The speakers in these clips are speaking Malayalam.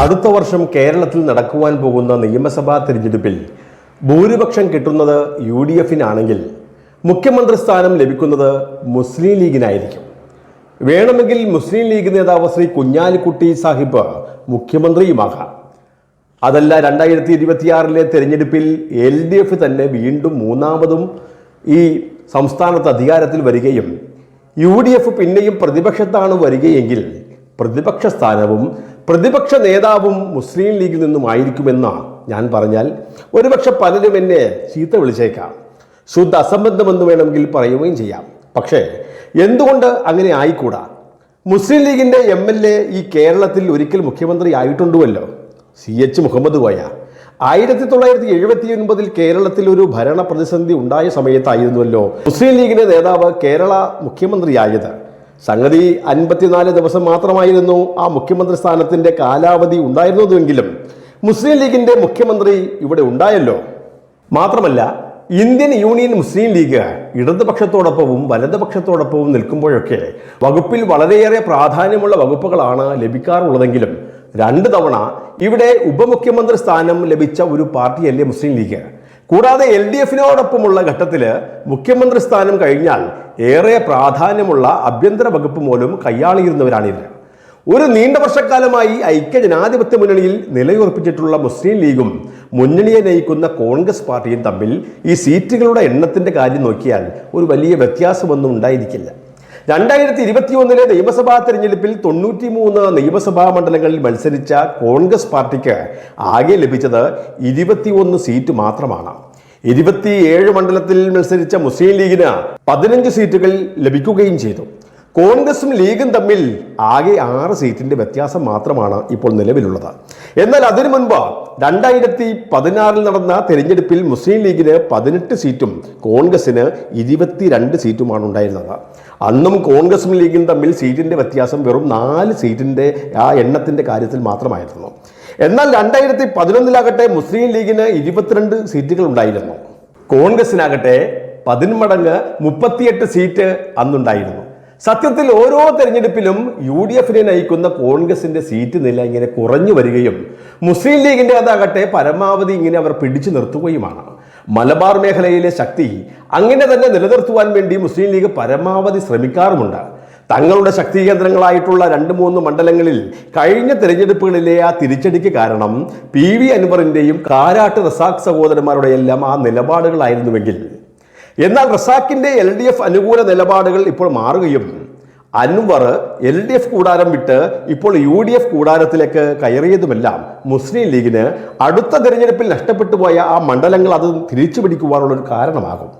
അടുത്ത വർഷം കേരളത്തിൽ നടക്കുവാൻ പോകുന്ന നിയമസഭാ തിരഞ്ഞെടുപ്പിൽ ഭൂരിപക്ഷം കിട്ടുന്നത് യു ഡി എഫിനാണെങ്കിൽ മുഖ്യമന്ത്രി സ്ഥാനം ലഭിക്കുന്നത് മുസ്ലിം ലീഗിനായിരിക്കും. വേണമെങ്കിൽ മുസ്ലിം ലീഗ് നേതാവ് ശ്രീ കുഞ്ഞാലിക്കുട്ടി സാഹിബ് മുഖ്യമന്ത്രിയുമാകാം. അതല്ല രണ്ടായിരത്തി ഇരുപത്തിയാറിലെ തെരഞ്ഞെടുപ്പിൽ എൽ ഡി എഫ് തന്നെ വീണ്ടും മൂന്നാമതും ഈ സംസ്ഥാനത്ത് അധികാരത്തിൽ വരികയും യു ഡി എഫ് പിന്നെയും പ്രതിപക്ഷത്താണ് വരികയെങ്കിൽ പ്രതിപക്ഷ സ്ഥാനവും പ്രതിപക്ഷ നേതാവും മുസ്ലിം ലീഗിൽ നിന്നുമായിരിക്കുമെന്ന ഞാൻ പറഞ്ഞാൽ ഒരുപക്ഷെ പലരും എന്നെ ചീത്ത വിളിച്ചേക്കാം. ശുദ്ധ അസംബന്ധമെന്ന് വേണമെങ്കിൽ പറയുകയും ചെയ്യാം. പക്ഷേ എന്തുകൊണ്ട് അങ്ങനെ ആയിക്കൂടാ? മുസ്ലിം ലീഗിന്റെ എം എൽ എ ഈ കേരളത്തിൽ ഒരിക്കൽ മുഖ്യമന്ത്രി ആയിട്ടുണ്ടല്ലോ സി എച്ച് മുഹമ്മദ് കോയ. ആയിരത്തി തൊള്ളായിരത്തി എഴുപത്തി ഒൻപതിൽ കേരളത്തിൽ ഒരു ഭരണ പ്രതിസന്ധി ഉണ്ടായ സമയത്തായിരുന്നുവല്ലോ മുസ്ലിം ലീഗിന്റെ നേതാവ് കേരള മുഖ്യമന്ത്രിയായത്. സംഗതി അൻപത്തിനാല് ദിവസം മാത്രമായിരുന്നു ആ മുഖ്യമന്ത്രി സ്ഥാനത്തിന്റെ കാലാവധി ഉണ്ടായിരുന്നതെങ്കിലും മുസ്ലിം ലീഗിന്റെ മുഖ്യമന്ത്രി ഇവിടെ ഉണ്ടായല്ലോ. മാത്രമല്ല ഇന്ത്യൻ യൂണിയൻ മുസ്ലിം ലീഗ് ഇടതുപക്ഷത്തോടൊപ്പവും വലതുപക്ഷത്തോടൊപ്പവും നിൽക്കുമ്പോഴൊക്കെ വകുപ്പിൽ വളരെയേറെ പ്രാധാന്യമുള്ള വകുപ്പുകളാണ് ലഭിക്കാറുള്ളതെങ്കിലും രണ്ട് തവണ ഇവിടെ ഉപമുഖ്യമന്ത്രി സ്ഥാനം ലഭിച്ച ഒരു പാർട്ടിയല്ലേ മുസ്ലിം ലീഗ്. കൂടാതെ എൽ ഡി എഫിനോടൊപ്പമുള്ള ഘട്ടത്തിൽ മുഖ്യമന്ത്രി സ്ഥാനം കഴിഞ്ഞാൽ ഏറെ പ്രാധാന്യമുള്ള ആഭ്യന്തര വകുപ്പ് മൂലം കൈയാളിയിരുന്നവരാണിവർ ഒരു നീണ്ട വർഷക്കാലമായി ഐക്യ ജനാധിപത്യ മുന്നണിയിൽ നിലയുറപ്പിച്ചിട്ടുള്ള മുസ്ലിം ലീഗും മുന്നണിയെ നയിക്കുന്ന കോൺഗ്രസ് പാർട്ടിയും തമ്മിൽ ഈ സീറ്റുകളുടെ എണ്ണത്തിന്റെ കാര്യം നോക്കിയാൽ ഒരു വലിയ വ്യത്യാസമൊന്നും ഉണ്ടായിരിക്കില്ല. രണ്ടായിരത്തി ഇരുപത്തി ഒന്നിലെ നിയമസഭാ തെരഞ്ഞെടുപ്പിൽ തൊണ്ണൂറ്റി മൂന്ന് നിയമസഭാ മണ്ഡലങ്ങളിൽ മത്സരിച്ച കോൺഗ്രസ് പാർട്ടിക്ക് ആകെ ലഭിച്ചത് ഇരുപത്തിയൊന്ന് സീറ്റ് മാത്രമാണ്. ഇരുപത്തിയേഴ് മണ്ഡലത്തിൽ മത്സരിച്ച മുസ്ലിം ലീഗിന് പതിനഞ്ച് സീറ്റുകൾ ലഭിക്കുകയും ചെയ്തു. കോൺഗ്രസും ലീഗും തമ്മിൽ ആകെ ആറ് സീറ്റിന്റെ വ്യത്യാസം മാത്രമാണ് ഇപ്പോൾ നിലവിലുള്ളത്. എന്നാൽ അതിനു മുൻപ് രണ്ടായിരത്തി പതിനാറിൽ നടന്ന തെരഞ്ഞെടുപ്പിൽ മുസ്ലിം ലീഗിന് പതിനെട്ട് സീറ്റും കോൺഗ്രസിന് ഇരുപത്തിരണ്ട് സീറ്റുമാണ് ഉണ്ടായിരുന്നത്. അന്നും കോൺഗ്രസും ലീഗും തമ്മിൽ സീറ്റിന്റെ വ്യത്യാസം വെറും നാല് സീറ്റിന്റെ ആ എണ്ണത്തിന്റെ കാര്യത്തിൽ മാത്രമായിരുന്നു. എന്നാൽ രണ്ടായിരത്തി പതിനൊന്നിലാകട്ടെ മുസ്ലിം ലീഗിന് ഇരുപത്തിരണ്ട് സീറ്റുകൾ ഉണ്ടായിരുന്നു കോൺഗ്രസിനാകട്ടെ പതിന്മടങ്ങ് മുപ്പത്തിയെട്ട് സീറ്റ് അന്നുണ്ടായിരുന്നു. സത്യത്തിൽ ഓരോ തെരഞ്ഞെടുപ്പിലും യു ഡി എഫിനെ നയിക്കുന്ന കോൺഗ്രസിന്റെ സീറ്റ് നില ഇങ്ങനെ കുറഞ്ഞു വരികയും മുസ്ലിം ലീഗിന്റെ അതാകട്ടെ പരമാവധി ഇങ്ങനെ അവർ പിടിച്ചു നിർത്തുകയുമാണ്. മലബാർ മേഖലയിലെ ശക്തി അങ്ങനെ തന്നെ നിലനിർത്തുവാൻ വേണ്ടി മുസ്ലിം ലീഗ് പരമാവധി ശ്രമിക്കാറുമുണ്ട്. തങ്ങളുടെ ശക്തി കേന്ദ്രങ്ങളായിട്ടുള്ള രണ്ട് മൂന്ന് മണ്ഡലങ്ങളിൽ കഴിഞ്ഞ തിരഞ്ഞെടുപ്പുകളിലെ ആ തിരിച്ചടിക്ക് കാരണം പി വി അൻവറിന്റെയും കാരാട്ട് റസാഖ് സഹോദരന്മാരുടെ എല്ലാം ആ നിലപാടുകളായിരുന്നുവെങ്കിൽ. എന്നാൽ റസാഖിന്റെ എൽ ഡി എഫ് അനുകൂല നിലപാടുകൾ ഇപ്പോൾ മാറുകയും അൻവർ എൽ ഡി എഫ് കൂടാരം വിട്ട് ഇപ്പോൾ യു ഡി എഫ് കൂടാരത്തിലേക്ക് കയറിയതുമെല്ലാം മുസ്ലിം ലീഗിന് അടുത്ത തിരഞ്ഞെടുപ്പിൽ നഷ്ടപ്പെട്ടു പോയ ആ മണ്ഡലങ്ങൾ അത് തിരിച്ചു പിടിക്കുവാനുള്ളൊരു കാരണമാകും.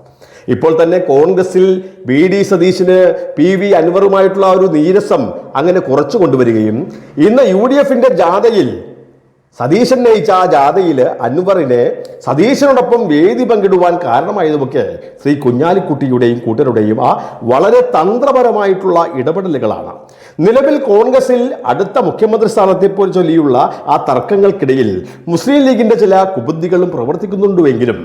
ഇപ്പോൾ തന്നെ കോൺഗ്രസിൽ വി ഡി സതീശിന് പി വി അൻവറുമായിട്ടുള്ള ഒരു നീരസം അങ്ങനെ കുറച്ചു കൊണ്ടുവരികയും ഇന്ന് യു ഡി എഫിന്റെ ജാഥയിൽ സതീശൻ നയിച്ച ആ ജാഥയിൽ അൻവറിനെ സതീശനോടൊപ്പം വേദി പങ്കിടുവാൻ കാരണമായതുമൊക്കെ ശ്രീ കുഞ്ഞാലിക്കുട്ടിയുടെയും കൂട്ടരുടെയും ആ വളരെ തന്ത്രപരമായിട്ടുള്ള ഇടപെടലുകളാണ്. നിലവിൽ കോൺഗ്രസിൽ അടുത്ത മുഖ്യമന്ത്രി സ്ഥാനത്തെപ്പോലെ ചൊല്ലിയുള്ള ആ തർക്കങ്ങൾക്കിടയിൽ മുസ്ലിം ലീഗിന്റെ ചില കുബുദ്ധികളും പ്രവർത്തിക്കുന്നുണ്ടെങ്കിലും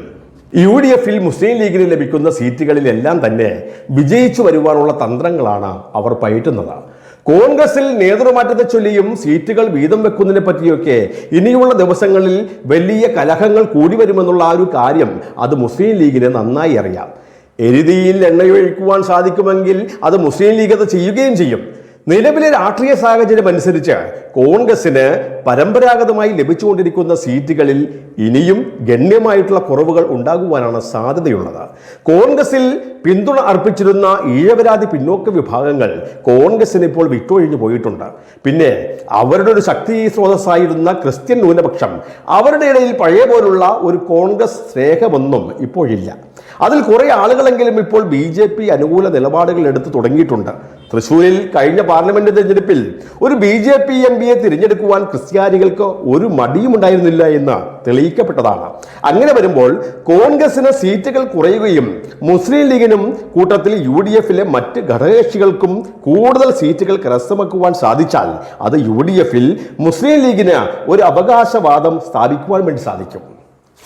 യു ഡി എഫിൽ മുസ്ലിം ലീഗിന് ലഭിക്കുന്ന സീറ്റുകളിലെല്ലാം തന്നെ വിജയിച്ചു വരുവാനുള്ള തന്ത്രങ്ങളാണ് അവർ പയറ്റുന്നത്. കോൺഗ്രസിൽ നേതൃമാറ്റത്തെ ചൊല്ലിയും സീറ്റുകൾ വീതം വെക്കുന്നതിനെ പറ്റിയൊക്കെ ഇനിയുള്ള ദിവസങ്ങളിൽ വലിയ കലഹങ്ങൾ കൂടി വരുമെന്നുള്ള ആ ഒരു കാര്യം അത് മുസ്ലിം ലീഗിന് നന്നായി അറിയാം. എരുതിയിൽ എണ്ണയൊഴിക്കുവാൻ സാധിക്കുമെങ്കിൽ അത് മുസ്ലിം ലീഗ് അത് ചെയ്യുകയും ചെയ്യും. നിലവിലെ രാഷ്ട്രീയ സാഹചര്യം അനുസരിച്ച് കോൺഗ്രസിന് പരമ്പരാഗതമായി ലഭിച്ചുകൊണ്ടിരിക്കുന്ന സീറ്റുകളിൽ ഇനിയും ഗണ്യമായിട്ടുള്ള കുറവുകൾ ഉണ്ടാകുവാനാണ് സാധ്യതയുള്ളത്. കോൺഗ്രസിൽ പിന്തുണ അർപ്പിച്ചിരുന്ന ഈഴവരാതി പിന്നോക്ക വിഭാഗങ്ങൾ കോൺഗ്രസിന് ഇപ്പോൾ വിട്ടൊഴിഞ്ഞു പോയിട്ടുണ്ട്. പിന്നെ അവരുടെ ഒരു ശക്തി സ്രോതസ്സായിരുന്ന ക്രിസ്ത്യൻ ന്യൂനപക്ഷം അവരുടെ ഇടയിൽ പഴയ പോലുള്ള ഒരു കോൺഗ്രസ് സ്നേഹമൊന്നും ഇപ്പോഴില്ല. അതിൽ കുറേ ആളുകളെങ്കിലും ഇപ്പോൾ ബി ജെ പി അനുകൂല നിലപാടുകൾ എടുത്തു തുടങ്ങിയിട്ടുണ്ട്. തൃശൂരിൽ കഴിഞ്ഞ പാർലമെന്റ് തെരഞ്ഞെടുപ്പിൽ ഒരു ബി ജെ പി എം പിയെ തിരഞ്ഞെടുക്കുവാൻ ക്രിസ്ത്യാനികൾക്ക് ഒരു മടിയും ഉണ്ടായിരുന്നില്ല എന്ന് തെളിയിക്കപ്പെട്ടതാണ്. അങ്ങനെ വരുമ്പോൾ കോൺഗ്രസിന് സീറ്റുകൾ കുറയുകയും മുസ്ലിം ലീഗിനും കൂട്ടത്തിൽ യു ഡി എഫിലെ മറ്റ് ഘടകകക്ഷികൾക്കും കൂടുതൽ സീറ്റുകൾ കരസ്ഥമാക്കുവാൻ സാധിച്ചാൽ അത് യു ഡി എഫിൽ മുസ്ലിം ലീഗിന് ഒരു അവകാശവാദം സ്ഥാപിക്കുവാൻ വേണ്ടി സാധിക്കും.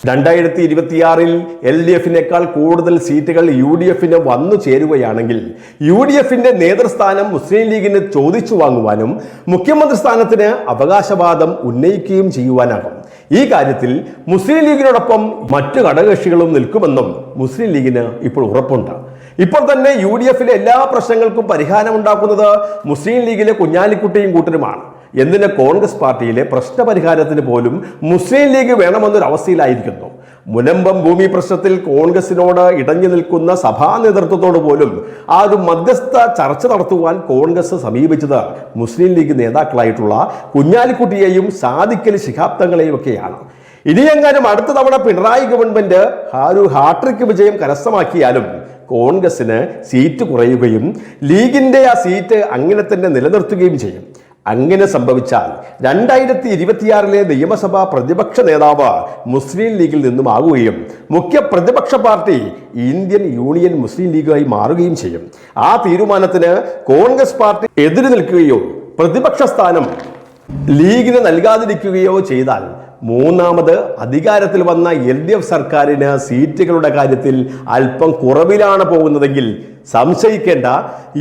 രണ്ടായിരത്തി ഇരുപത്തിയാറിൽ എൽ ഡി എഫിനേക്കാൾ കൂടുതൽ സീറ്റുകൾ യു ഡി എഫിന് വന്നു ചേരുകയാണെങ്കിൽ യു ഡി എഫിന്റെ നേതൃസ്ഥാനം മുസ്ലിം ലീഗിന് ചോദിച്ചു വാങ്ങുവാനും മുഖ്യമന്ത്രി സ്ഥാനത്തിന് അവകാശവാദം ഉന്നയിക്കുകയും ചെയ്യുവാനാകും. ഈ കാര്യത്തിൽ മുസ്ലിം ലീഗിനോടൊപ്പം മറ്റു ഘടകകക്ഷികളും നിൽക്കുമെന്നും മുസ്ലിം ലീഗിന് ഇപ്പോൾ ഉറപ്പുണ്ട്. ഇപ്പോൾ തന്നെ യു ഡി എഫിലെ എല്ലാ പ്രശ്നങ്ങൾക്കും പരിഹാരമുണ്ടാക്കുന്നത് മുസ്ലിം ലീഗിലെ കുഞ്ഞാലിക്കുട്ടിയും കൂട്ടരുമാണ്. എന്തിന് കോൺഗ്രസ് പാർട്ടിയിലെ പ്രശ്നപരിഹാരത്തിന് പോലും മുസ്ലിം ലീഗ് വേണമെന്നൊരു അവസ്ഥയിലായിരിക്കുന്നു മുനമ്പം ഭൂമി പ്രശ്നത്തിൽ കോൺഗ്രസിനോട് ഇടഞ്ഞു നിൽക്കുന്ന സഭാ നേതൃത്വത്തോട് പോലും ആ ഒരു മധ്യസ്ഥ ചർച്ച നടത്തുവാൻ കോൺഗ്രസ് സമീപിച്ചത് മുസ്ലിം ലീഗ് നേതാക്കളായിട്ടുള്ള കുഞ്ഞാലിക്കുട്ടിയെയും സാദിക്കൽ ശിഹാബ്ദങ്ങളെയും ഒക്കെയാണ്. ഇനിയെങ്ങാനും അടുത്ത തവണ പിണറായി ഗവൺമെന്റ് ആ ഒരു ഹാട്രിക് വിജയം കരസ്ഥമാക്കിയാലും കോൺഗ്രസിന് സീറ്റ് കുറയുകയും ലീഗിന്റെ ആ സീറ്റ് അങ്ങനെ തന്നെ നിലനിർത്തുകയും ചെയ്യും. അങ്ങനെ സംഭവിച്ചാൽ രണ്ടായിരത്തി ഇരുപത്തിയാറിലെ നിയമസഭാ പ്രതിപക്ഷ നേതാവ് മുസ്ലിം ലീഗിൽ നിന്നും ആകുകയും മുഖ്യ പ്രതിപക്ഷ പാർട്ടി ഇന്ത്യൻ യൂണിയൻ മുസ്ലിം ലീഗായി മാറുകയും ചെയ്യും. ആ തീരുമാനത്തിന് കോൺഗ്രസ് പാർട്ടി എതിര് നിൽക്കുകയോ പ്രതിപക്ഷ സ്ഥാനം ലീഗിന് നൽകാതിരിക്കുകയോ ചെയ്താൽ മൂന്നാമത് അധികാരത്തിൽ വന്ന എൽ ഡി എഫ് സർക്കാരിന് സീറ്റുകളുടെ കാര്യത്തിൽ അല്പം കുറവിലാണ് പോകുന്നതെങ്കിൽ സംശയിക്കേണ്ട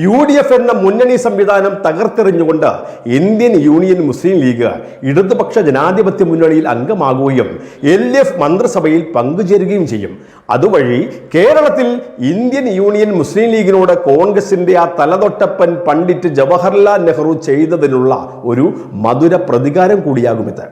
യു ഡി എഫ് എന്ന മുന്നണി സംവിധാനം തകർത്തെറിഞ്ഞുകൊണ്ട് ഇന്ത്യൻ യൂണിയൻ മുസ്ലിം ലീഗ് ഇടതുപക്ഷ ജനാധിപത്യ മുന്നണിയിൽ അംഗമാകുകയും എൽ ഡി എഫ് മന്ത്രിസഭയിൽ പങ്കുചേരുകയും ചെയ്യും. അതുവഴി കേരളത്തിൽ ഇന്ത്യൻ യൂണിയൻ മുസ്ലിം ലീഗിനോട് കോൺഗ്രസിന്റെ ആ തലതൊട്ടപ്പൻ പണ്ഡിറ്റ് ജവഹർലാൽ നെഹ്റു ചെയ്തതിനുള്ള ഒരു മധുര പ്രതികാരം കൂടിയാകും ഇത്.